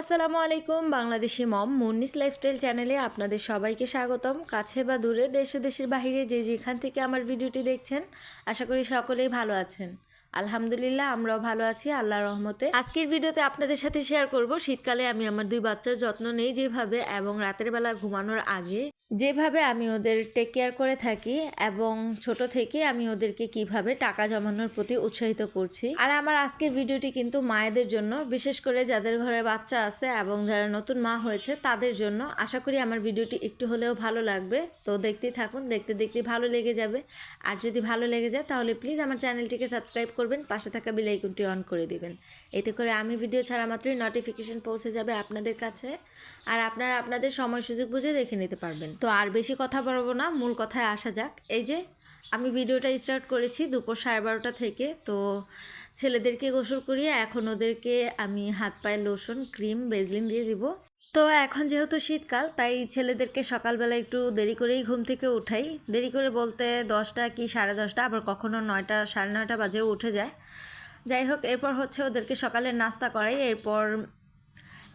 আসসালামু আলাইকুম, বাংলাদেশি মম মুন্নিস লাইফস্টাইল চ্যানেলে আপনাদের সবাইকে স্বাগতম। কাছে বা দূরে, দেশ ও দেশের বাহিরে যে যেখান থেকে আমার ভিডিওটি দেখছেন, আশা করি সকলেই ভালো আছেন। আলহামদুলিল্লাহ, আমরাও ভালো আছি আল্লাহ রহমতে। আজকের ভিডিওতে আপনাদের সাথে শেয়ার করব, শীতকালে আমি আমার দুই বাচ্চার যত্ন নেই যেভাবে এবং রাতের বেলা ঘুমানোর আগে যেভাবে আমি ওদের টেক কেয়ার করে থাকি এবং ছোট থেকে আমি ওদেরকে কীভাবে টাকা জমানোর প্রতি উৎসাহিত করছি। আর আমার আজকের ভিডিওটি কিন্তু মায়েদের জন্য, বিশেষ করে যাদের ঘরে বাচ্চা আছে এবং যারা নতুন মা হয়েছে, তাদের জন্য। আশা করি আমার ভিডিওটি একটু হলেও ভালো লাগবে। তো দেখতেই থাকুন, দেখতে দেখতে ভালো লেগে যাবে। আর যদি ভালো লেগে যায়, তাহলে প্লিজ আমার চ্যানেলটিকে সাবস্ক্রাইব করবেন, পাশে থাকা বেল আইকনটি অন করে দিবেন। এতে করে আমি ভিডিও ছাড়া মাত্রই নোটিফিকেশন পৌঁছে যাবে আপনাদের কাছে। আর আপনারা আপনাদের সময় সুযোগ বুঝে দেখে নিতে পারবেন। তো আর বেশি কথা বলব না, মূল কথায় আসা যাক। এই যে, আমি ভিডিওটা স্টার্ট করেছি দুপুর সাড়ে বারোটা থেকে, তো ছেলেদেরকে গোসল করিয়ে এখন ওদেরকে আমি হাত পায়ে লোশন ক্রিম বেজলিন দিয়ে দিব। তো এখন যেহেতু শীতকাল, তাই ছেলেদেরকে সকালবেলা একটু দেরি করেই ঘুম থেকে উঠাই। দেরি করে বলতে দশটা কি সাড়ে দশটা, আবার কখনো নয়টা, সাড়ে নয়টা বাজেও উঠে যায়। যাই হোক, এরপর হচ্ছে ওদেরকে সকালে নাস্তা করাই। এরপর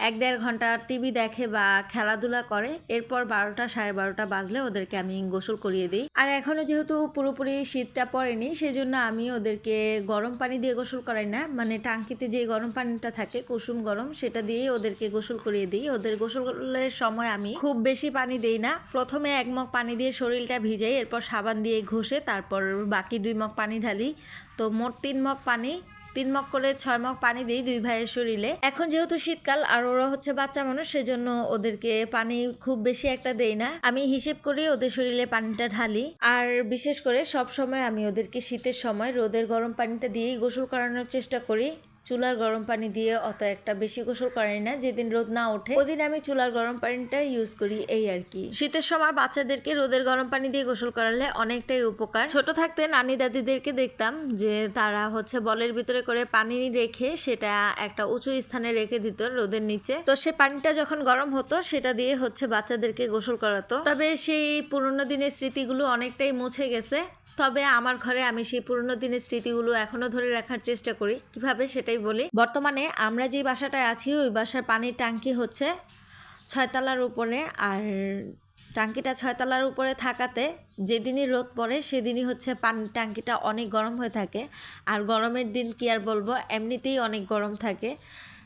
এক দেড় ঘণ্টা টিভি দেখে বা খেলাধুলা করে, এরপর বারোটা সাড়ে বারোটা বাজলে ওদেরকে আমি গোসল করিয়ে দিই। আর এখনও যেহেতু পুরোপুরি শীতটা পড়েনি, সেজন্য আমি ওদেরকে গরম পানি দিয়ে গোসল করাই না। মানে টাঙ্কিতে যে গরম পানিটা থাকে, কুসুম গরম, সেটা দিয়েই ওদেরকে গোসল করিয়ে দিই। ওদের গোসলের সময় আমি খুব বেশি পানি দেই না। প্রথমে এক মগ পানি দিয়ে শরীরটা ভিজাই, এরপর সাবান দিয়ে ঘষে, তারপর বাকি দুই মগ পানি ঢালি। তো মোট তিন মগ পানি তিন মগ করে ছয় মগ পানি দিই দুই ভাইয়ের শরীরে। এখন যেহেতু শীতকাল আর ওরা হচ্ছে বাচ্চা মানুষ, সেজন্য ওদেরকে পানি খুব বেশি একটা দেই না। আমি হিসেব করি ওদের শরীরে পানিটা ঢালি। আর বিশেষ করে সব সময় আমি ওদেরকে শীতের সময় রোদের গরম পানিটা দিয়েই গোসল করানোর চেষ্টা করি। চুলার গরম পানি দিয়ে অত একটা বেশি গোসল করাই না, যেদিন রোদ না ওঠে, ওদিন আমি চুলার গরম পানিটা ইউজ করি, এই আর কি। শীতের সময় বাচ্চাদেরকে রোদের গরম পানি দিয়ে গোসল করালে অনেকটাই উপকার। ছোট থাকতে নানি দাদিদেরকে দেখতাম যে তারা হচ্ছে বলের ভিতরে করে পানি রেখে সেটা একটা উঁচু স্থানে রেখে দিত রোদের নিচে। তো সে পানিটা যখন গরম হতো, সেটা দিয়ে হচ্ছে বাচ্চাদেরকে গোসল করাতো। তবে সেই পুরোনো দিনের স্মৃতিগুলো অনেকটাই মুছে গেছে। তবে আমার ঘরে আমি সেই পুরনো দিনের স্মৃতিগুলো এখনও ধরে রাখার চেষ্টা করি। কীভাবে সেটাই বলি? বর্তমানে আমরা যে বাসাটায় আছি, ওই বাসার পানির ট্যাঙ্কি হচ্ছে ছয়তলার উপরে। আর টাঙ্কিটা ছয়তলার উপরে থাকাতে যেদিনই রোদ পড়ে, সেদিনই হচ্ছে পানির ট্যাঙ্কিটা অনেক গরম হয়ে থাকে। আর গরমের দিন কি আর বলব, এমনিতেই অনেক গরম থাকে।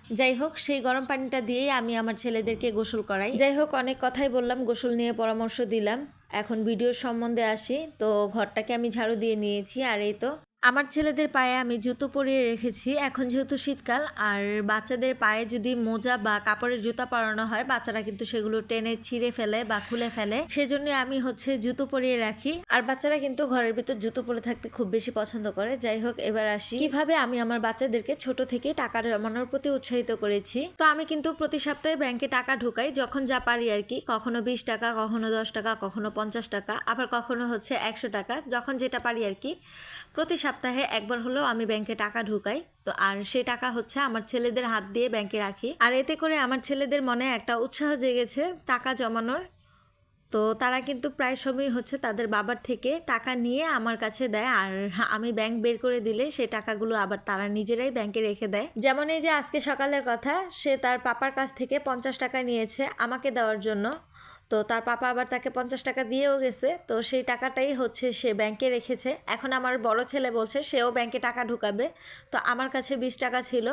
যাই হোক, সেই গরম পানিটা দিয়েই আমি আমার ছেলেদেরকে গোসল করাই। যাই হোক, অনেক কথাই বললাম, গোসল নিয়ে পরামর্শ দিলাম। এখন ভিডিওর সম্বন্ধে আসি। তো ঘরটাকে আমি ঝাড়ু দিয়ে নিয়েছি, আর এই তো আমার ছেলেদের পায়ে আমি জুতো পরিয়ে রেখেছি, এখন যেহেতু শীতকাল, আর বাচ্চাদের পায়ে যদি মোজা বা কাপড়ের জুতা পরানো হয়, বাচ্চারা কিন্তু সেগুলো টেনে ছিঁড়ে ফেলে বা খুলে ফেলে। সেজন্য আমি হচ্ছে জুতো পরিয়ে রাখি। আর বাচ্চারা কিন্তু ঘরের ভিতর জুতো পরে থাকতে খুব বেশি পছন্দ করে। যাই হোক, এবার আসি। কীভাবে আমি আমার বাচ্চাদেরকে ছোট থেকে টাকা জমানোর প্রতি উৎসাহিত করেছি? তো আমি কিন্তু প্রতি সপ্তাহে ব্যাংকে টাকা ঢুকাই, যখন যা পারি আর কি। কখনো বিশ টাকা, কখনো দশ টাকা, কখনো পঞ্চাশ টাকা, আবার কখনো হচ্ছে একশো টাকা। যখন যেটা পারি আর কি প্রতি সপ্তাহে একবার হলেও আমি ব্যাংকে টাকা ঢুকাই। তো আর সেই টাকা হচ্ছে আমার ছেলেদের হাত দিয়ে ব্যাংকে রাখি। আর এতে করে আমার ছেলেদের মনে একটা উৎসাহ জেগেছে টাকা জমানোর। তো তারা কিন্তু প্রায় সময় হচ্ছে তাদের বাবার থেকে টাকা নিয়ে আমার কাছে দেয়। আর আমি ব্যাংক বের করে দিলে সেই টাকাগুলো আবার তারা নিজেরাই ব্যাংকে রেখে দেয়। যেমন এই যে আজকে সকালের কথা, সে তার পাপার কাছ থেকে পঞ্চাশ টাকা নিয়েছে আমাকে দেওয়ার জন্য। তো তার পাপা আবার তাকে পঞ্চাশ টাকা দিয়েও গেছে। তো সেই টাকাটাই হচ্ছে সে ব্যাংকে রেখেছে। এখন আমার বড় ছেলে বলছে সেও ব্যাংকে টাকা ঢুকাবে। তো আমার কাছে বিশ টাকা ছিল।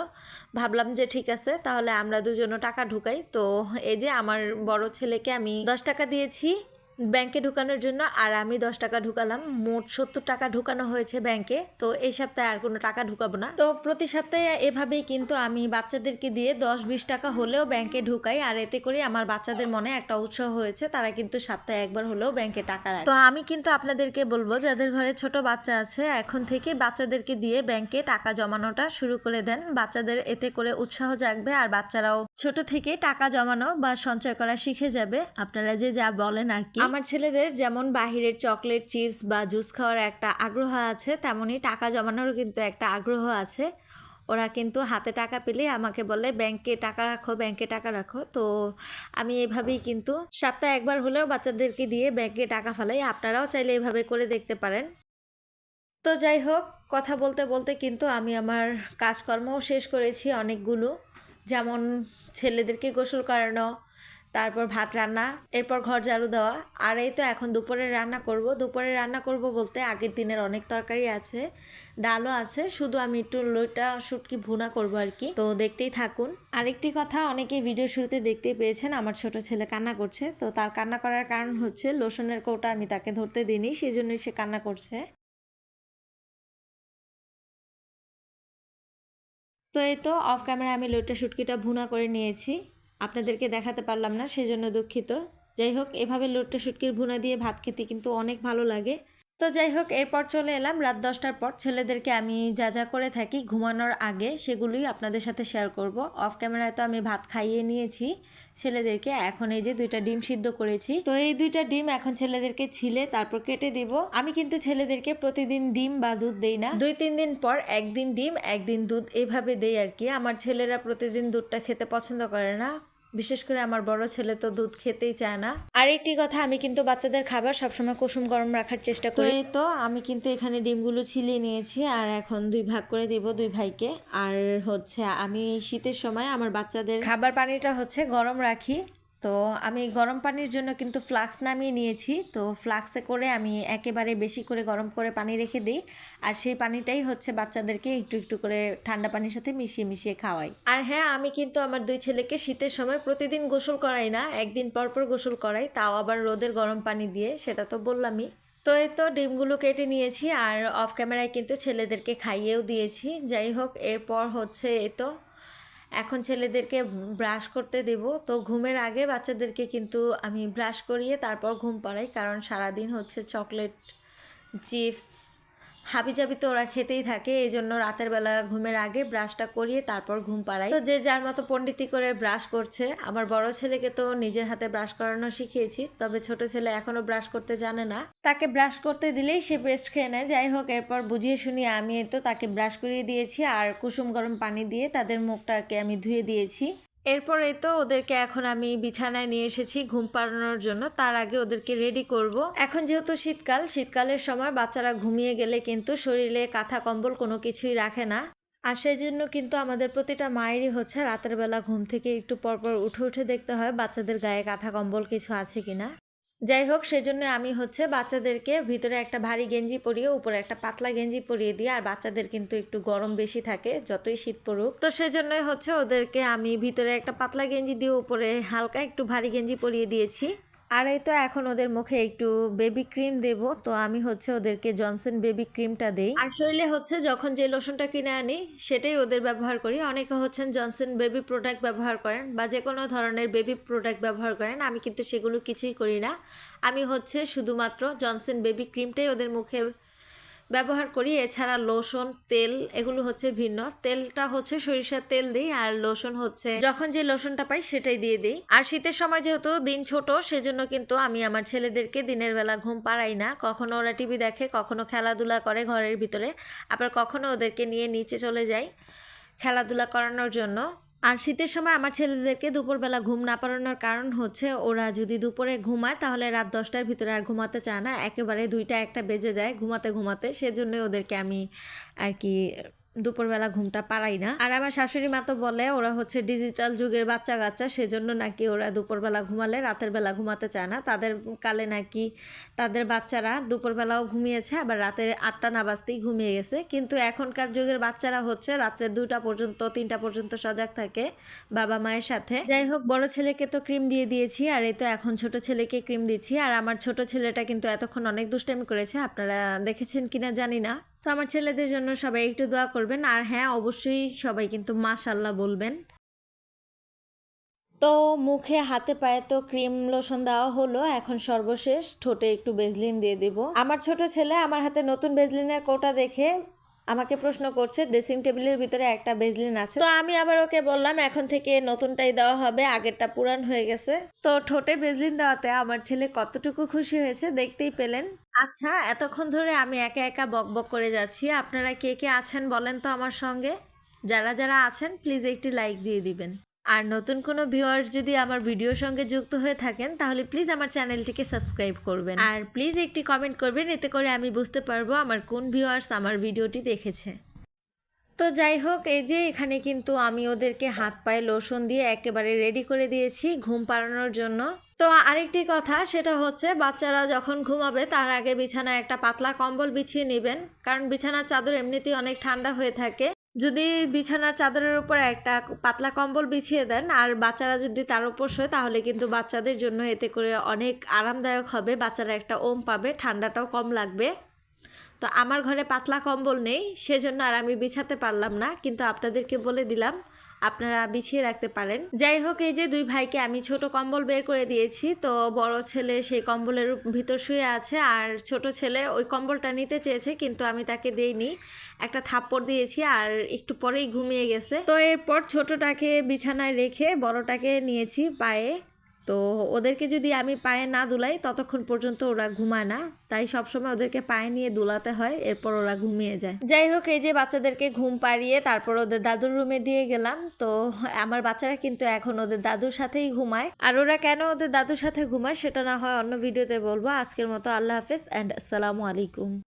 ভাবলাম যে ঠিক আছে, তাহলে আমরা দুজনও টাকা ঢুকাই। তো এই যে আমার বড় ছেলেকে আমি দশ টাকা দিয়েছি। ব্যাংকে ঢুকানোর জন্য, আর আমি দশ টাকা ঢুকালাম। মোট সত্তর টাকা ঢুকানো হয়েছে ব্যাংকে। তো এই সপ্তাহে আর কোনো টাকা ঢুকাবো না। তো প্রতি সপ্তাহে এভাবেই কিন্তু আমি বাচ্চাদেরকে দিয়ে দশ বিশ টাকা হলেও ব্যাংকে ঢুকাই, আর এতে করে আমার বাচ্চাদের মনে একটা উৎসাহ হয়েছে। তারা কিন্তু সপ্তাহে একবার হলেও ব্যাংকে টাকা রাখে। তো আমি কিন্তু আপনাদেরকে বলব, যাদের ঘরে ছোট বাচ্চা আছে, এখন থেকে বাচ্চাদেরকে দিয়ে ব্যাংকে টাকা জমানোটা শুরু করে দেন। বাচ্চাদের এতে করে উৎসাহ জাগবে, আর বাচ্চারাও ছোট থেকে টাকা জমানো বা সঞ্চয় করা শিখে যাবে। আপনারা যে যা বলেন আর কি। আমার ছেলেদের যেমন বাহিরের চকলেট, চিপস বা জুস খাওয়ার একটা আগ্রহ আছে, তেমনই টাকা জমানোরও কিন্তু একটা আগ্রহ আছে। ওরা কিন্তু হাতে টাকা পেলে আমাকে বলে, ব্যাংকে টাকা রাখো, ব্যাংকে টাকা রাখো। তো আমি এভাবেই কিন্তু সপ্তাহে একবার হলেও বাচ্চাদেরকে দিয়ে ব্যাংকে টাকা ফেলাই। আপনারাও চাইলে এভাবে করে দেখতে পারেন। তো যাই হোক, কথা বলতে বলতে কিন্তু আমি আমার কাজকর্মও শেষ করেছি অনেকগুলো। যেমন ছেলেদেরকে গোসল করানো তারপর ভাত রান্না, এরপর ঘর ঝাড়ু দেওয়া, আর এই তো এখন দুপুরে রান্না করব। দুপুরে রান্না করব বলতে আগের দিনের অনেক তরকারি আছে, ডালও আছে, শুধু আমি একটু লইটা, শুটকি, ভুনা করব আর কি। তো দেখতেই থাকুন। আরেকটি কথা, অনেকেই ভিডিও শুরুতে দেখতেই পেয়েছেন আমার ছোট ছেলে কান্না করছে। তো তার কান্না করার কারণ হচ্ছে লোশনের কৌটা আমি তাকে ধরতে দিইনি সেই জন্যই সে কান্না করছে। তো এই তো অফ ক্যামেরা আমি লইটা, শুটকিটা ভুনা করে নিয়েছি। আপনাদেরকে দেখাতে পারলাম না, সেজন্য দুঃখিত। যাই হোক, এভাবে লোটটা শুটকির ভুনা দিয়ে ভাত খেতে কিন্তু অনেক ভালো লাগে। তো যাই হোক, এরপর চলে এলাম। রাত দশটার পর ছেলেদেরকে আমি যা যা করে থাকি ঘুমানোর আগে সেগুলোই আপনাদের সাথে শেয়ার করব। অফ ক্যামেরায় তো আমি ভাত খাইয়ে নিয়েছি ছেলেদেরকে। এখন এই যে দুইটা ডিম সিদ্ধ করেছি। তো এই দুইটা ডিম এখন ছেলেদেরকে ছিলে, তারপর কেটে দিব। আমি কিন্তু ছেলেদেরকে প্রতিদিন ডিম বা দুধ দেই না। দুই, তিন দিন পর একদিন ডিম, একদিন দুধ এভাবে দেই আর কি। আমার ছেলেরা প্রতিদিন দুধটা খেতে পছন্দ করে না। বিশেষ করে আমার বড় ছেলে তো দুধ খেতেই চায় না। আর একটি কথা আমি কিন্তু বাচ্চাদের খাবার সবসময় কুসুম গরম রাখার চেষ্টা করি। তো আমি কিন্তু এখানে ডিমগুলো ছিলিয়ে নিয়েছি আর এখন দুই ভাগ করে দিব দুই ভাইকে। আর হচ্ছে আমি শীতের সময় আমার বাচ্চাদের খাবার পানিটা হচ্ছে গরম রাখি। তো আমি গরম পানির জন্য কিন্তু ফ্লাক্স নামিয়ে নিয়েছি। তো ফ্লাক্সে করে আমি একেবারে বেশি করে গরম করে পানি রেখে দিই। আর সেই পানিটাই হচ্ছে বাচ্চাদেরকে একটু একটু করে ঠান্ডা পানির সাথে মিশিয়ে মিশিয়ে খাওয়াই। আর হ্যাঁ আমি কিন্তু আমার দুই ছেলেকে শীতের সময় প্রতিদিন গোসল করাই না, একদিন পর পর গোসল করাই, তাও আবার রোদের গরম পানি দিয়ে, সেটা তো বললামই। তো এই তো ডিমগুলো কেটে নিয়েছি আর অফ ক্যামেরায় কিন্তু ছেলেদেরকে খাইয়েও দিয়েছি। যাই হোক, এরপর হচ্ছে এ তো এখন ছেলেদেরকে ব্রাশ করতে দেব। তো ঘুমের আগে বাচ্চাদেরকে কিন্তু আমি ব্রাশ করিয়ে তারপর ঘুম পাড়াই, কারণ সারাদিন হচ্ছে চকলেট চিপস হাবিজাবি তো ওরা খেতেই থাকে এই জন্য রাতের বেলা ঘুমের আগে ব্রাশটা করিয়ে তারপর ঘুম পাড়াই। তো যে যার মতো পণ্ডিতি করে ব্রাশ করছে, আমার বড় ছেলেকে তো নিজের হাতে ব্রাশ করানো শিখিয়েছি, তবে ছোট ছেলে এখনও ব্রাশ করতে জানে না। তাকে ব্রাশ করতে দিলেই সে পেস্ট খেয়ে নেয়। যাই হোক, এরপর বুঝিয়ে শুনিয়ে আমি তো তাকে ব্রাশ করিয়ে দিয়েছি, আর কুসুম গরম পানি দিয়ে তাদের মুখটাকে আমি ধুয়ে দিয়েছি। এরপরে তো ওদেরকে এখন আমি বিছানায় নিয়ে এসেছি ঘুম পাড়ানোর জন্য। তার আগে ওদেরকে রেডি করব। এখন যেহেতু শীতকাল, শীতকালের সময় বাচ্চারা ঘুমিয়ে গেলে কিন্তু শরীরে কাঁথা, কম্বল কোনো কিছুই রাখে না। আর সেই জন্য কিন্তু আমাদের প্রতিটা মায়েরই হচ্ছে রাতের বেলা ঘুম থেকে একটু পরপর উঠে উঠে দেখতে হয় বাচ্চাদের গায়ে কাঁথা, কম্বল কিছু আছে কিনা। যাই হোক, সেজন্য আমি হচ্ছে বাচ্চাদেরকে ভিতরে একটা ভারী গেঞ্জি পরিয়ে, উপরে একটা পাতলা গেঞ্জি পরিয়ে দিই। আর বাচ্চাদের কিন্তু একটু গরম বেশি থাকে, যতই শীত পড়ুক। তো সেজন্যই হচ্ছে ওদেরকে আমি ভিতরে একটা পাতলা গেঞ্জি দিয়ে, উপরে হালকা একটু ভারী গেঞ্জি পরিয়ে দিয়েছি। আর এই তো এখন ওদের মুখে একটু বেবি ক্রিম দেব, তো আমি হচ্ছে ওদেরকে জনসন বেবি ক্রিমটা দেই। আর শরীরে হচ্ছে যখন যে লোশনটা কিনে আনি, সেটাই ওদের ব্যবহার করি। অনেকে হচ্ছেন জনসন বেবি প্রোডাক্ট ব্যবহার করেন বা যে কোনো ধরনের বেবি প্রোডাক্ট ব্যবহার করেন, আমি কিন্তু সেগুলো কিছুই করি না। আমি হচ্ছে শুধুমাত্র জনসন বেবি ক্রিমটাই ওদের মুখে ব্যবহার করি। এছাড়া লোশন, তেল এগুলো হচ্ছে ভিন্ন। তেলটা হচ্ছে সরিষার তেল দিই আর লোশন হচ্ছে যখন যে লোশনটা পাই সেটাই দিয়ে দিই। আর শীতের সময় যেহেতু দিন ছোট, সেজন্য কিন্তু আমি আমার ছেলেদেরকে দিনের বেলা ঘুম পাড়াই না। কখনো ওরা টিভি দেখে, কখনো খেলাধুলা করে ঘরের ভিতরে। আবার কখনো ওদেরকে নিয়ে নিচে চলে যাই খেলাধুলা করানোর জন্য। আর শীতের সময় আমার ছেলেদেরকে দুপুরবেলা ঘুম না পারানোর কারণ হচ্ছে ওরা যদি দুপুরে ঘুমায় তাহলে রাত দশটার ভিতরে আর ঘুমাতে চায় না। একেবারে দুইটা একটা বেজে যায় ঘুমাতে ঘুমাতে। সেজন্যই ওদেরকে আমি আর কি দুপুরবেলা ঘুমটা পাড়াই না। আর আমার শাশুড়ি মা তো বলে, ওরা হচ্ছে ডিজিটাল যুগের বাচ্চা কাচ্চা সেজন্য নাকি ওরা দুপুরবেলা ঘুমালে, রাতের বেলা ঘুমাতে চায় না। তাদের কালে নাকি তাদের বাচ্চারা দুপুরবেলাও ঘুমিয়েছে, আবার রাতের আটটা না বাজতেই ঘুমিয়ে গেছে। কিন্তু এখনকার যুগের বাচ্চারা হচ্ছে রাত্রে দুটা পর্যন্ত, তিনটা পর্যন্ত সজাগ থাকে বাবা মায়ের সাথে। যাই হোক, বড় ছেলেকে তো ক্রিম দিয়ে দিয়েছি, আর এই তো এখন ছোট ছেলেকে ক্রিম দিচ্ছি। আর আমার ছোট ছেলেটা কিন্তু এতক্ষণ অনেক দুষ্টামি করেছে, আপনারা দেখেছেন কিনা জানি না। তো আমার ছেলেদের জন্য সবাই একটু দোয়া করবেন। আর হ্যাঁ অবশ্যই সবাই কিন্তু মাশাল্লাহ বলবেন। তো মুখে, হাতে, পায়ে তো ক্রিম লোশন দেওয়া হলো। এখন সর্বশেষ ঠোঁটে একটু বেজলিন দিয়ে দিব। আমার ছোট ছেলে আমার হাতে নতুন বেজলিনের কোটা দেখে আমাকে প্রশ্ন করছে, ড্রেসিং টেবিলের ভিতরে একটা বেজলিন আছে? তো আমি আবার ওকে বললাম, এখন থেকে নতুনটাই দেওয়া হবে, আগেরটা পুরান হয়ে গেছে। তো ঠোঁটে বেজলিন দেওয়াতে আমার ছেলে কতটুকু খুশি হয়েছে দেখতেই পেলেন। আচ্ছা এতক্ষণ ধরে আমি একা একা বক বক করে যাচ্ছি। আপনারা কে কে আছেন বলেন তো আমার সঙ্গে? যারা যারা আছেন প্লিজ একটি লাইক দিয়ে দিবেন। আর নতুন কোনো ভিউয়ার্স যদি আমার ভিডিওর সঙ্গে যুক্ত হয়ে থাকেন, তাহলে প্লিজ আমার চ্যানেলটিকে সাবস্ক্রাইব করবেন। আর প্লিজ একটি কমেন্ট করবেন, এতে করে আমি বুঝতে পারব আমার কোন ভিউয়ার্স আমার ভিডিওটি দেখেছে। তো যাই হোক, এই যে এখানে কিন্তু আমি ওদেরকে হাত পায়ে লোশন দিয়ে একেবারে রেডি করে দিয়েছি ঘুম পাড়ানোর জন্য। তো আরেকটি কথা, সেটা হচ্ছে বাচ্চারা যখন ঘুমাবে তার আগে বিছানায় একটা পাতলা কম্বল বিছিয়ে নেবেন। কারণ বিছানার চাদর এমনিতেই অনেক ঠান্ডা হয়ে থাকে। যদি বিছানার চাদরের উপর একটা পাতলা কম্বল বিছিয়ে দেন, আর বাচ্চারা যদি তার উপর শোয়, তাহলে কিন্তু বাচ্চাদের জন্য এতে করে অনেক আরামদায়ক হবে। বাচ্চারা একটা ওম পাবে, ঠান্ডাটাও কম লাগবে। তো আমার ঘরে পাতলা কম্বল নেই, সেজন্য আর আমি বিছাতে পারলাম না। কিন্তু আপনাদেরকে বলে দিলাম আপনারা বিছিয়ে রাখতে পারেন। যাই হোক, এই যে দুই ভাইকে আমি ছোট কম্বল বের করে দিয়েছি, তো বড় ছেলে সেই কম্বলের ভিতর শুয়ে আছে আর ছোট ছেলে ওই কম্বলটা নিতে চেয়েছে, কিন্তু আমি তাকে দেইনি। একটা থাপ্পড় দিয়েছি আর একটু পরেই ঘুমিয়ে গেছে। তো এরপর ছোটটাকে বিছানায় রেখে বড়টাকে নিয়েছি পায়ে। তো ওদেরকে যদি আমি পায়ে না দুলাই, ততক্ষণ পর্যন্ত ওরা ঘুমায় না। তাই সবসময় ওদেরকে পায়ে নিয়ে দুলাতে হয়, এরপর ওরা ঘুমিয়ে যায়। যাই হোক, এই যে বাচ্চাদেরকে ঘুম পাড়িয়ে তারপর ওদের দাদুর রুমে দিয়ে গেলাম। তো আমার বাচ্চারা কিন্তু এখন ওদের দাদুর সাথেই ঘুমায়। আর ওরা কেন ওদের দাদুর সাথে ঘুমায়, সেটা না হয় অন্য ভিডিওতে বলব। আজকের মতো আল্লাহ হাফেজ অ্যান্ড আসসালামু আলাইকুম।